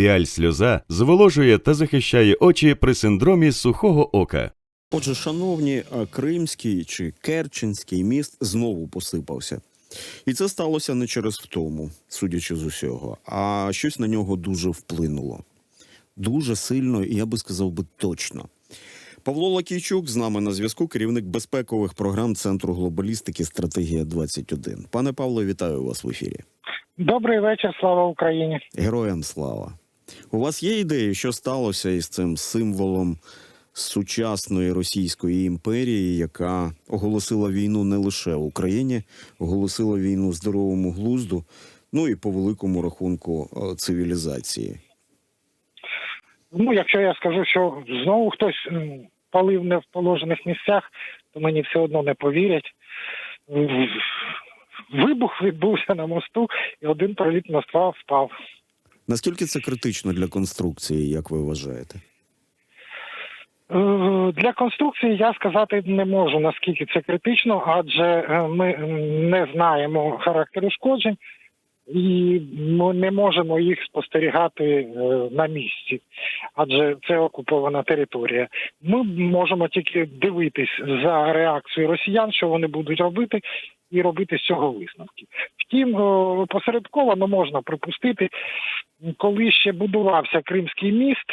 Піаль сльоза зволожує та захищає очі при синдромі сухого ока. Отже, шановні, Кримський чи Керченський міст знову посипався. І це сталося не через втому, судячи з усього, а щось на нього дуже вплинуло. Дуже сильно, і я би сказав би точно. Павло Лакійчук з нами на зв'язку, керівник безпекових програм Центру глобалістики Стратегія 21 Пане Павло, вітаю вас в ефірі. Добрий вечір, слава Україні. Героям слава. У вас є ідеї, що сталося із цим символом сучасної Російської імперії, яка оголосила війну не лише Україні, оголосила війну здоровому глузду, ну і по великому рахунку е, цивілізації. Ну, якщо я скажу, що знову хтось палив не в положених місцях, то мені все одно не повірять. Вибух відбувся на мосту, і один проліт моста впав. Наскільки це критично для конструкції, як ви вважаєте? Е, Для конструкції я сказати не можу наскільки це критично, адже е, ми не знаємо характер ушкоджень і ми не можемо їх спостерігати е, на місці, адже це окупована територія. Ми можемо тільки дивитись за реакцією росіян, що вони будуть робити, і робити з цього висновки. Втім, е, посередковано можна припустити, коли ще будувався Кримський міст.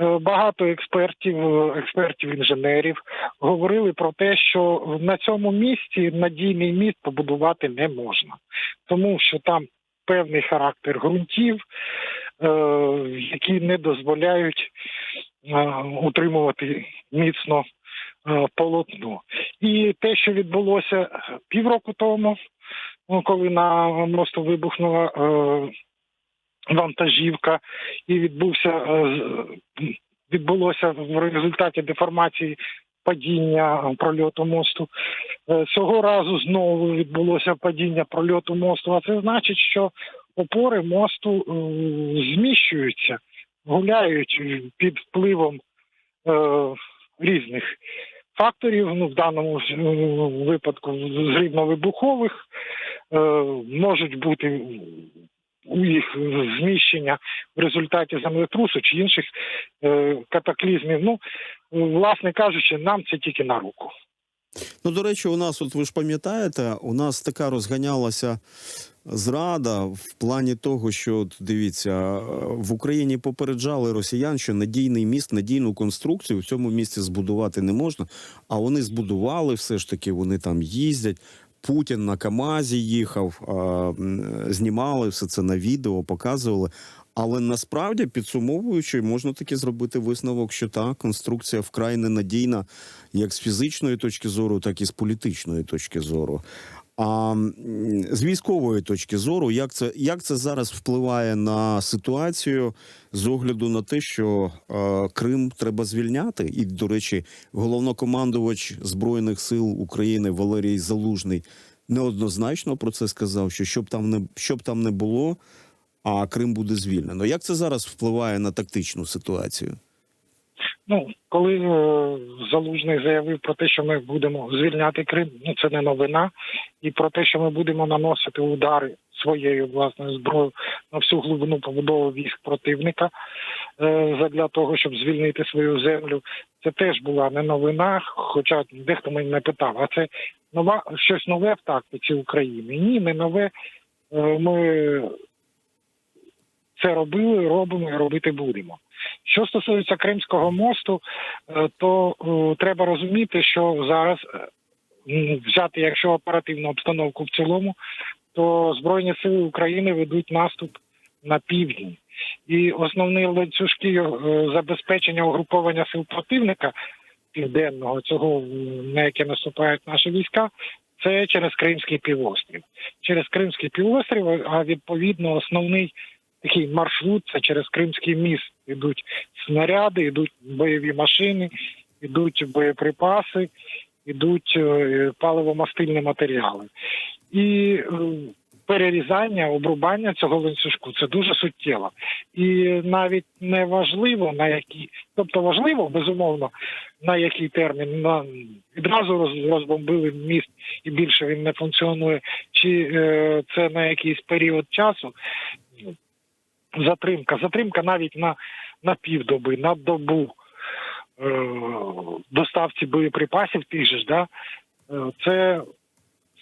Е, Багато експертів, е, експертів-інженерів говорили про те, що на цьому місці надійний міст побудувати не можна, тому що там певний характер ґрунтів, які не дозволяють утримувати міцно полотно. І те, що відбулося півроку тому, ну, коли на мосту вибухнула е, вантажівка, і відбувся е, відбулося в результаті деформації падіння прольоту мосту. Е, Цього разу знову відбулося падіння прольоту мосту. А це значить, що опори мосту е, зміщуються, гуляють під впливом е, різних факторів. Ну, в даному е, випадку зрівновибухових е, можуть бути у їх зміщення в результаті землетрусу чи інших е, катаклізмів. Ну, власне кажучи, нам це тільки на руку. Ну, до речі, у нас, от ви ж пам'ятаєте, у нас така розганялася зрада в плані того, що от, дивіться, в Україні попереджали росіян, що надійний міст, надійну конструкцію в цьому місці збудувати не можна. А вони збудували все ж таки, вони там їздять. Путін на Камазі їхав, знімали все це на відео, показували. Але насправді, підсумовуючи, можна таки зробити висновок, що та конструкція вкрай ненадійна як з фізичної точки зору, так і з політичної точки зору. А з військової точки зору, як це, як це зараз впливає на ситуацію з огляду на те, що е, Крим треба звільняти? І, до речі, головнокомандувач Збройних сил України Валерій Залужний неоднозначно про це сказав, що щоб там не щоб там не було, а Крим буде звільнено. Як це зараз впливає на тактичну ситуацію? Ну, коли е, Залужний заявив про те, що ми будемо звільняти Крим, ну це не новина, і про те, що ми будемо наносити удари своєю власною зброєю на всю глибину побудови військ противника е, задля того, щоб звільнити свою землю, це теж була не новина. Хоча дехто мене не питав, а це нова щось нове в тактиці України? Ні, не нове. Е, Ми це робили, робимо і робити будемо. Що стосується Кримського мосту, е, то е, треба розуміти, що зараз е, взяти, якщо оперативну обстановку в цілому, то Збройні сили України ведуть наступ на півдні. І основні ланцюжки забезпечення угруповання сил противника південного, цього на яке наступають наші війська, це через Кримський півострів. Через Кримський півострів, а відповідно основний такий маршрут це через Кримський міст. Ідуть снаряди, йдуть бойові машини, йдуть боєприпаси, йдуть е, паливомастильні матеріали. І е, перерізання, обрубання цього ланцюжку це дуже суттєво. І навіть не важливо на які, тобто важливо, безумовно, на який термін на відразу розбомбили міст і більше він не функціонує, чи е, це на якийсь період часу. Затримка. Затримка навіть на, на півдоби, на добу е, доставці боєприпасів тих же ж, да, е, це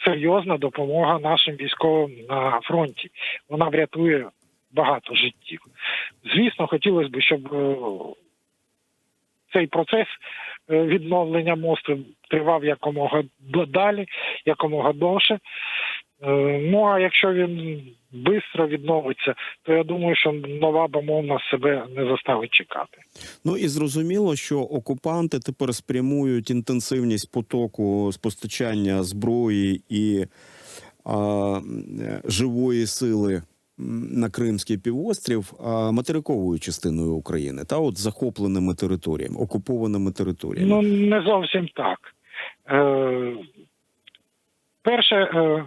серйозна допомога нашим військовим на фронті. Вона врятує багато життів. Звісно, хотілося б, щоб е, цей процес е, відновлення мосту тривав якомога далі, якомога довше. Е, Ну а якщо він швидко відновиться, то я думаю, що нова бомовна себе не заставить чекати. Ну і зрозуміло, що окупанти тепер спрямують інтенсивність потоку з постачання зброї і а, живої сили на Кримський півострів а, материковою частиною України та от захопленими територіями, окупованими територіями. Ну не зовсім так. Е, перше, е,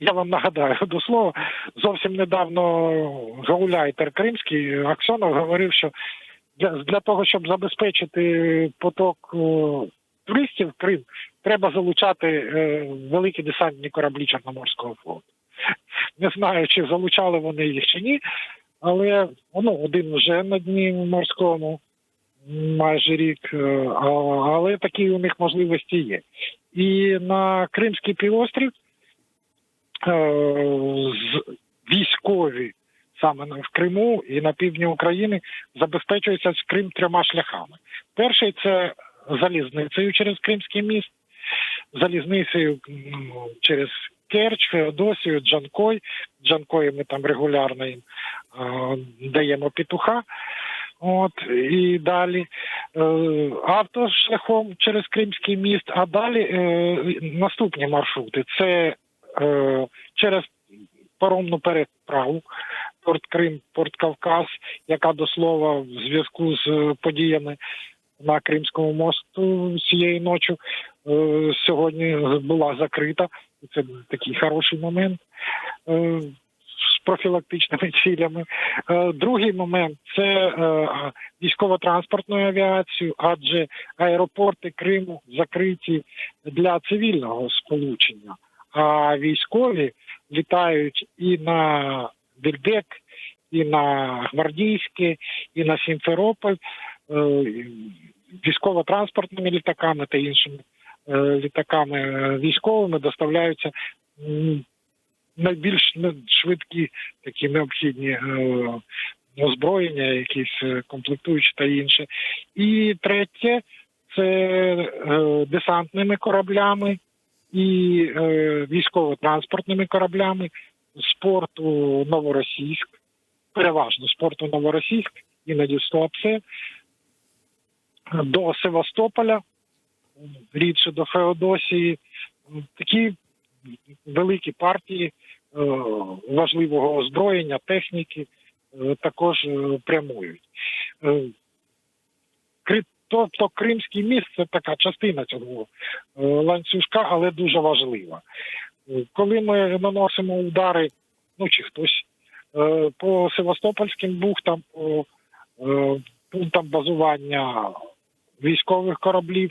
я вам нагадаю до слова, зовсім недавно гауляйтер кримський Аксонов говорив, що для, для того, щоб забезпечити поток е, туристів в Крим, треба залучати е, великі десантні кораблі Чорноморського флоту. Не знаю, чи залучали вони їх чи ні, але ну, один вже на дні морському майже рік, е, але такі у них можливості є. І на Кримський півострів військові саме в Криму і на півдні України забезпечуються з Крим трьома шляхами. Перший це залізницею через Кримський міст, залізницею через Керч, Феодосію, Джанкой. Джанкої ми там регулярно їм е, даємо петуха. От і далі е, автошляхом через Кримський міст, а далі е, наступні маршрути це е, через паромну переправу Порт Крим, Порт Кавказ, яка до слова в зв'язку з е, подіями на Кримському мосту цієї ночі е, сьогодні була закрита. Це такий хороший момент. Е, з профілактичними цілями. Е, Другий момент це е, військово-транспортною авіацією, адже аеропорти Криму закриті для цивільного сполучення, а військові літають і на Більбек, і на Гвардійське, і на Сімферополь е, військово-транспортними літаками та іншими е, літаками е, військовими доставляються найбільш швидкі такі необхідні озброєння, якісь комплектуючі та інше. І третє це десантними кораблями і е, військово-транспортними кораблями з порту Новоросійськ, переважно з порту Новоросійськ, іноді з до Севастополя, рідше до Феодосії. Такі великі партії е, важливого озброєння, техніки е, також е, прямують. Тобто Кримський міст це така частина цього е, ланцюжка, але дуже важлива. Коли ми наносимо удари, ну чи хтось е, по Севастопольським бухтам, е, пунктам базування військових кораблів,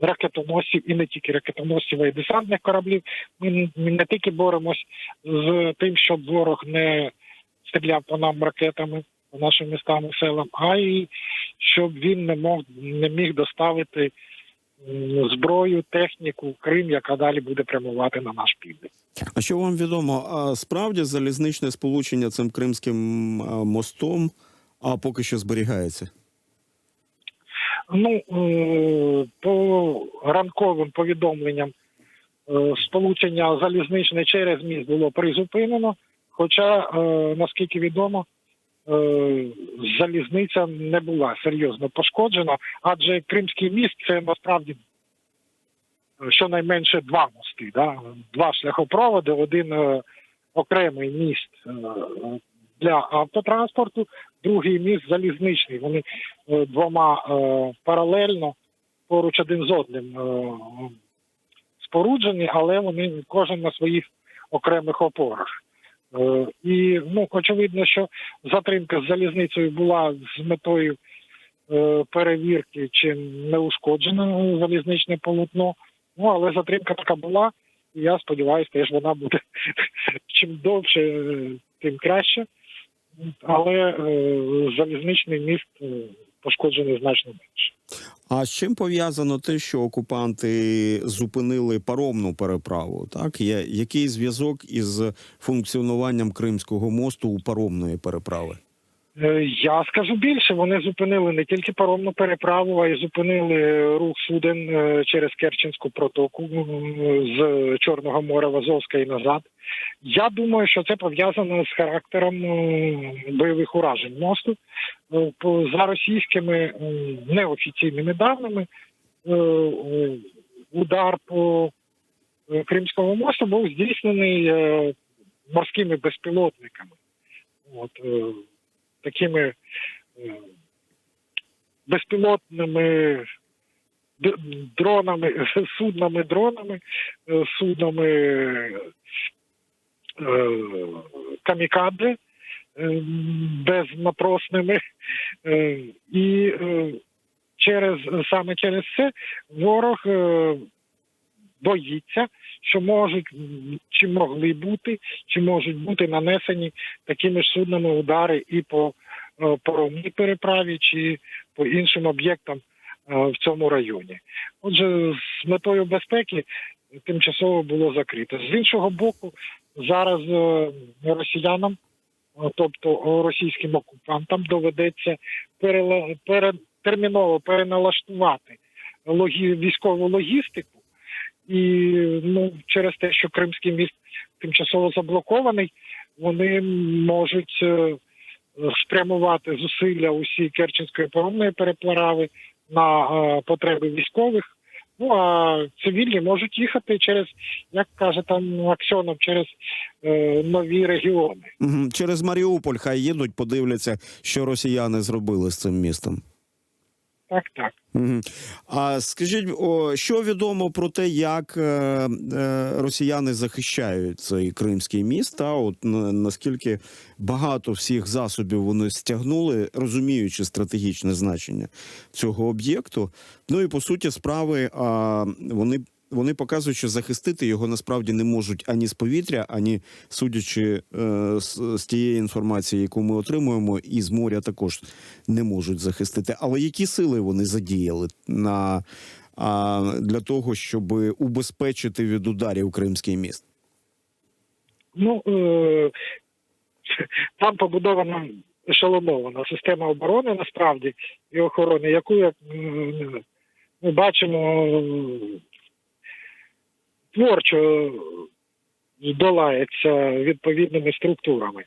ракетоносців і не тільки ракетоносців, а й десантних кораблів. Ми не тільки боремось з тим, щоб ворог не стріляв по нам ракетами, нашим містам і селам, а й щоб він не мог не міг доставити зброю, техніку в Крим, яка далі буде прямувати на наш південь. А що вам відомо? А справді залізничне сполучення цим кримським мостом а поки що зберігається? Ну, е, по ранковим повідомленням е, сполучення залізничне через міст було призупинено. Хоча, е, наскільки відомо, залізниця не була серйозно пошкоджена, адже Кримський міст це насправді е, щонайменше два мости, да? два шляхопроводи, один е, окремий міст е, для автотранспорту, другий міст залізничний. Вони е, двома е, паралельно поруч один з одним е, споруджені, але вони кожен на своїх окремих опорах. Е, і ну, очевидно, що затримка з залізницею була з метою е, перевірки, чи не ушкоджено залізничне полотно. Ну, але затримка така була, і я сподіваюся, теж вона буде чим довше, тим краще. але е, залізничний міст пошкоджений значно менше. А з чим пов'язано те, що окупанти зупинили паромну переправу? Так, є який зв'язок із функціонуванням Кримського мосту у паромної переправи? Е, Я скажу більше, вони зупинили не тільки паромну переправу, а й зупинили рух суден е, через Керченську протоку з Чорного моря в Азовська і назад. Я думаю, що це пов'язано з характером бойових уражень мосту. Е, За російськими неофіційними даними, е, е, удар по е, Кримському мосту був здійснений е, морськими безпілотниками. От, е, такими безпілотними дронами, суднами, дронами, е, суднами е, камікадзе е. Е, І через саме через це ворог боїться, що можуть чи могли бути, чи можуть бути нанесені такими ж суднами удари і по е, паромній переправі, чи по іншим об'єктам е, в цьому районі. Отже, з метою безпеки тимчасово було закрито. З іншого боку, зараз е, росіянам, тобто російським окупантам, доведеться перела- пере- терміново переналаштувати військову логістику. І ну, через те, що Кримський міст тимчасово заблокований, вони можуть е, спрямувати зусилля усі Керченської паромної переправи на е, потреби військових. Ну а цивільні можуть їхати через, як каже там Аксьонов, через е, нові регіони. Через Маріуполь хай їдуть, подивляться, що росіяни зробили з цим містом. Так, так. А скажіть, що відомо про те, як е, е, росіяни захищають цей кримський міст? Та от наскільки багато всіх засобів вони стягнули, розуміючи стратегічне значення цього об'єкту? Ну і по суті справи, вони. Вони показують, що захистити його насправді не можуть ані з повітря, ані судячи е, з, з тієї інформації, яку ми отримуємо, і з моря також не можуть захистити. Але які сили вони задіяли на а, для того, щоб убезпечити від ударів Кримський міст? Ну е- там побудована ешелонована система оборони насправді і охорони, яку як ми бачимо творчо здолається відповідними структурами. Е,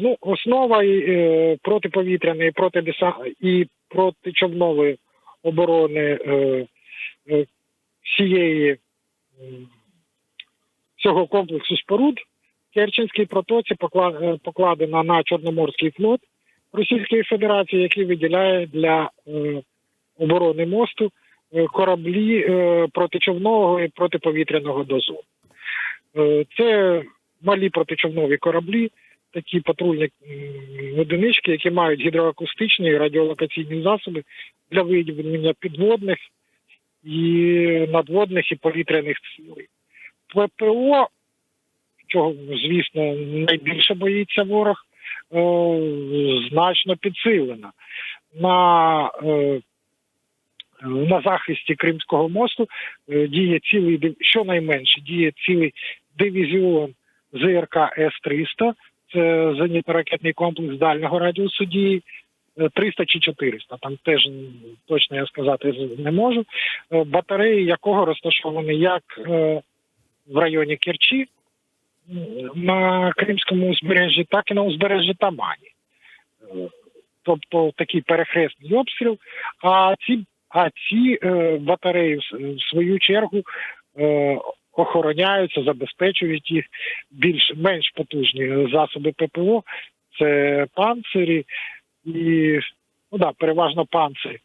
ну, основа е, протиповітряної, протидеса і протичовнової оборони е, е, всієї цього комплексу споруд Керченській протоці покла- е, покладена на Чорноморський флот Російської Федерації, який виділяє для е, оборони мосту е, кораблі е, протичовного і протиповітряного дозору. Е, Це малі протичовнові кораблі, такі патрульні одинички, які мають гідроакустичні і радіолокаційні засоби для виявлення підводних і надводних і повітряних цілей. ППО, чого, звісно, найбільше боїться ворог, е, значно підсилена. На, е, на захисті Кримського мосту е, діє цілий щонайменше діє цілий дивізіон ЗРК С-300, це зенітно-ракетний комплекс дальнього радіусу дії. е, 300 чи 400, там теж точно я сказати не можу. Е, Батареї якого розташовані як е, в районі Керчі на Кримському узбережжі, так і на узбережжі Тамані. Е, Тобто такий перехресний обстріл. А ці, а ці е, батареї в свою чергу е, охороняються, забезпечують їх більш менш потужні засоби ППО. Це панцирі і ну да, переважно панцирі.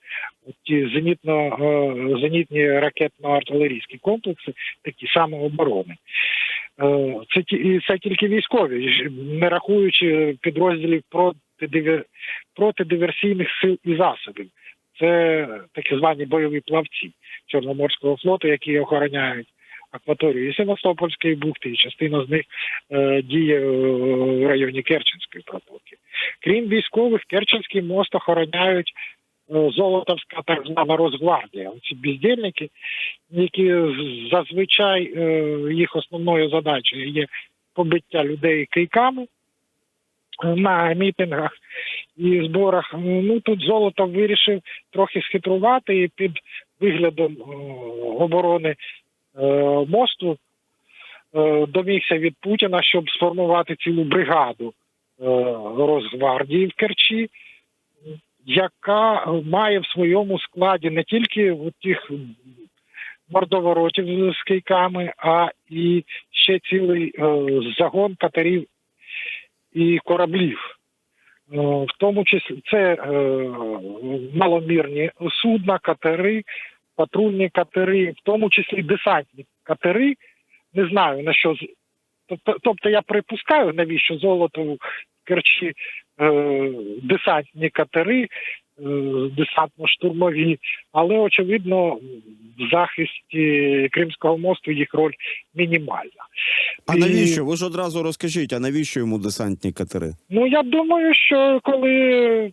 Ті зенітно, е, зенітні ракетно-артилерійські комплекси, такі самооборони. Е, Це і це тільки військові, не рахуючи підрозділів протидивер... протидиверсійних сил і засобів. Це такі звані бойові плавці Чорноморського флоту, які охороняють акваторію і Севастопольської бухти, і частина з них е, діє е, в районі Керченської протоки. Крім військових, Керченський мост охороняють е, Золотовська так звана Росгвардія. Ці бездільники, які зазвичай е, їх основною задачею є побиття людей кийками на мітингах і зборах. Ну тут Золотов вирішив трохи схитрувати і під виглядом е, оборони е, мосту е, домігся від Путіна, щоб сформувати цілу бригаду Росгвардії в Керчі, яка має в своєму складі не тільки тих мордоворотів з кийками, а і ще цілий загон катерів і кораблів. Е, В тому числі це е, маломірні судна, катери, патрульні катери, в тому числі десантні катери. Не знаю на що тобто, я припускаю, навіщо золото в Керчі е, десантні катери, десантно-штурмові, але очевидно в захисті Кримського мосту їх роль мінімальна. А І- навіщо? Ви ж одразу розкажіть, а навіщо йому десантні катери? Ну я думаю, що коли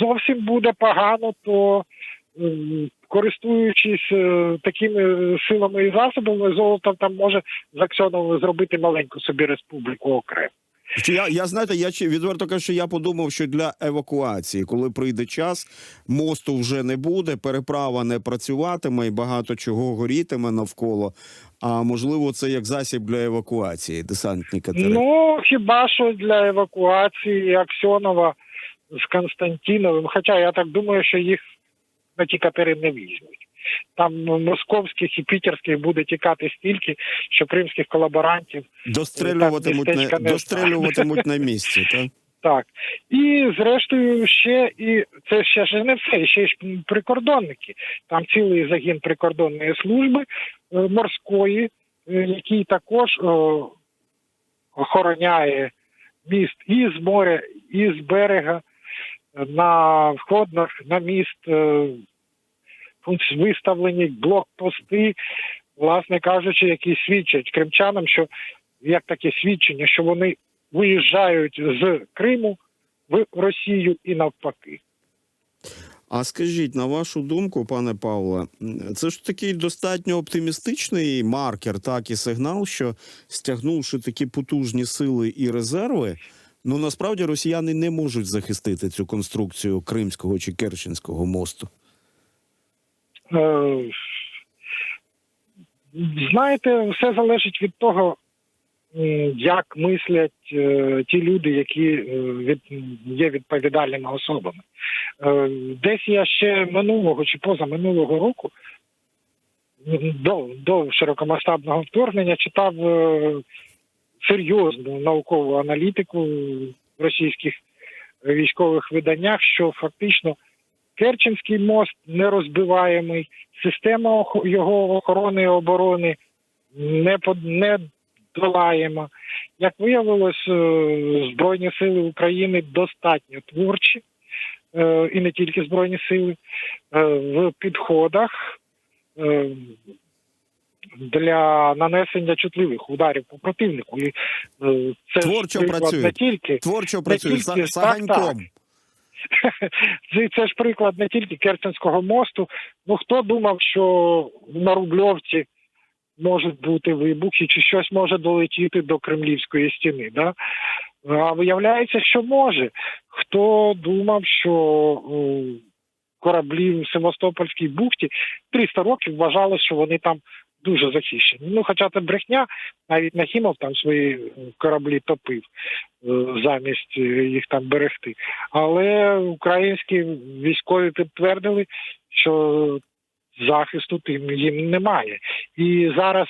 зовсім буде погано, то ем, користуючись е, такими силами і засобами, золото там може з Аксьоновим зробити маленьку собі республіку окремо. Я, я знаєте, я відверто кажу, що я подумав, що для евакуації, коли прийде час, мосту вже не буде, переправа не працюватиме і багато чого горітиме навколо. А можливо, це як засіб для евакуації, десантні катери. Ну хіба що для евакуації Аксьонова з Константіновим, хоча я так думаю, що їх на ті катери не візьмуть. Там ну, московських і пітерських буде тікати стільки, що кримських колаборантів Дострелюватимуть, Так, на, містечка дострелюватимуть на місці, так? Так. І зрештою ще і це ще ж не все, ще ж прикордонники. Там цілий загін прикордонної служби е, морської, е, який також е, охороняє міст і з моря, і з берега е, на входах на міст е, виставлені блокпости, власне кажучи, які свідчать кримчанам, що як таке свідчення, що вони виїжджають з Криму в Росію і навпаки. А скажіть, на вашу думку, пане Павле, це ж такий достатньо оптимістичний маркер, так і сигнал, що стягнувши такі потужні сили і резерви, ну насправді росіяни не можуть захистити цю конструкцію Кримського чи Керченського мосту. Е, Знаєте, все залежить від того, як мислять е, ті люди, які е, від, є відповідальними особами. Десь я ще минулого чи позаминулого року до, до широкомасштабного вторгнення читав серйозну наукову аналітику в російських військових виданнях, що фактично Керченський мост нерозбиваємий, система його охорони і оборони не, не долаємо. Як виявилось, е, Збройні сили України достатньо творчі, е, і не тільки Збройні сили, е, в підходах для нанесення чутливих ударів по противнику. І це Творчо працюють. не тільки Творчо працює тільки за так, Саганьком. Це, ж приклад не тільки Керченського мосту. Ну хто думав, що на Рубльовці можуть бути вибухи, чи щось може долетіти до Кремлівської стіни? Да? А виявляється, що може. Хто думав, що кораблі в Севастопольській бухті 300 років вважали, що вони там дуже захищені. Ну, хоча це брехня, навіть Нахімов там свої кораблі топив е, замість е, їх там берегти. Але українські військові підтвердили, що захисту тим їм немає. І зараз,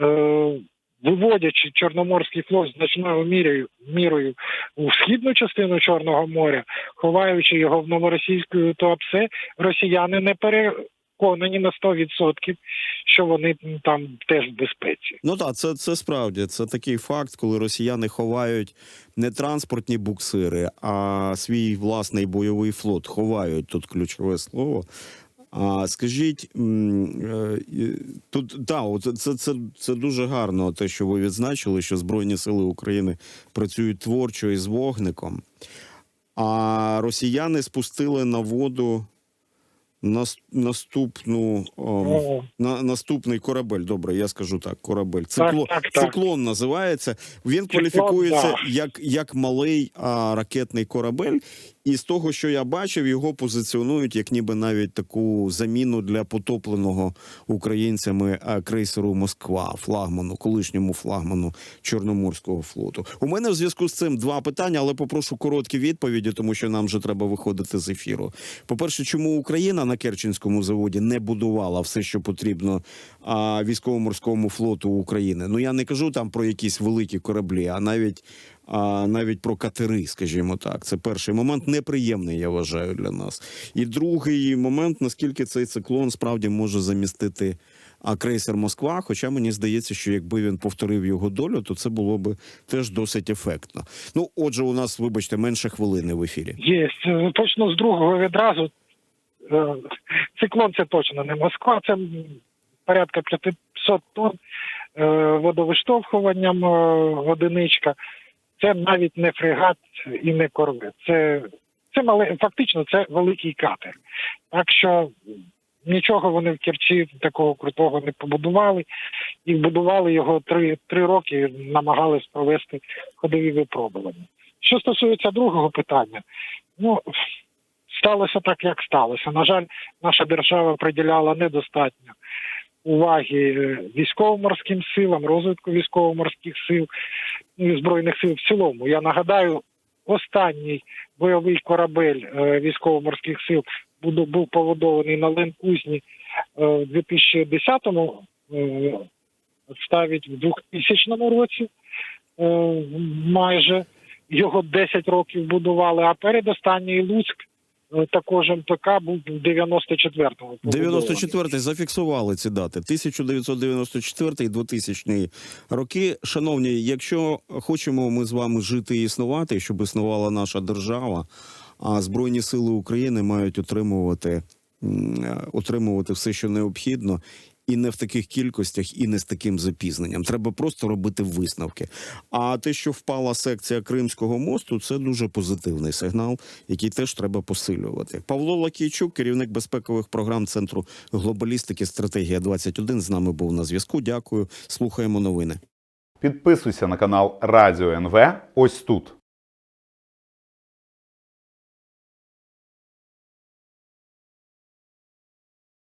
е, виводячи Чорноморський флот значною мірою, мірою у східну частину Чорного моря, ховаючи його в новоросійську Туапсе, росіяни не переконані на 100%, що вони там теж в безпеці. Ну так, це, це справді це такий факт, коли росіяни ховають не транспортні буксири, а свій власний бойовий флот ховають тут ключове слово. А скажіть, е, тут да, це, це, це дуже гарно, те, що ви відзначили, що Збройні Сили України працюють творчо і з вогником. А росіяни спустили на воду наступну о, Ну, на, наступний корабель. Добре, я скажу так: корабель. Цикло, так, так. Циклон називається. Він Циклон, кваліфікується да. як, як малий а, ракетний корабель. І з того, що я бачив, його позиціонують як ніби навіть таку заміну для потопленого українцями крейсеру Москва, флагману, колишньому флагману Чорноморського флоту. У мене в зв'язку з цим два питання, але попрошу короткі відповіді, тому що нам вже треба виходити з ефіру. По-перше, чому Україна на Керченському заводі не будувала все, що потрібно військово-морському флоту України? Ну я не кажу там про якісь великі кораблі, а навіть. А навіть про катери, скажімо так, це перший момент неприємний, я вважаю для нас. І другий момент, наскільки цей циклон справді може замістити крейсер Москва. Хоча мені здається, що якби він повторив його долю, то це було би теж досить ефектно. Ну, отже, у нас, вибачте, менше хвилини в ефірі. Є. Почну з другого відразу. Е, Циклон це точно не Москва, це порядка 500 тонн е, водовиштовхуванням е, одиничка. Це навіть не фрегат і не корвет. Це, це мале, фактично це великий катер. Так що нічого вони в Керчі такого крутого не побудували. І будували його три, три роки, намагались провести ходові випробування. Що стосується другого питання, ну сталося так, як сталося. На жаль, наша держава приділяла недостатньо уваги військово-морським силам, розвитку військово-морських сил збройних сил в цілому. Я нагадаю, останній бойовий корабель е, військово-морських сил був побудований на Ленкузні е, в 2010-му, е, ставить в 2000 році майже його 10 років будували, а передостанній Луцьк також МТК був в 94-му. побудований. 94-й зафіксували ці дати. 1994 і 2000 роки. Шановні, якщо хочемо ми з вами жити і існувати, щоб існувала наша держава, а Збройні Сили України мають отримувати, е, отримувати все, що необхідно. І не в таких кількостях, і не з таким запізненням. Треба просто робити висновки. А те, що впала секція Кримського мосту, це дуже позитивний сигнал, який теж треба посилювати. Павло Лакійчук, керівник безпекових програм Центру глобалістики Стратегія 21 з нами був на зв'язку. Дякую. Слухаємо новини. Підписуйся на канал Радіо НВ ось тут.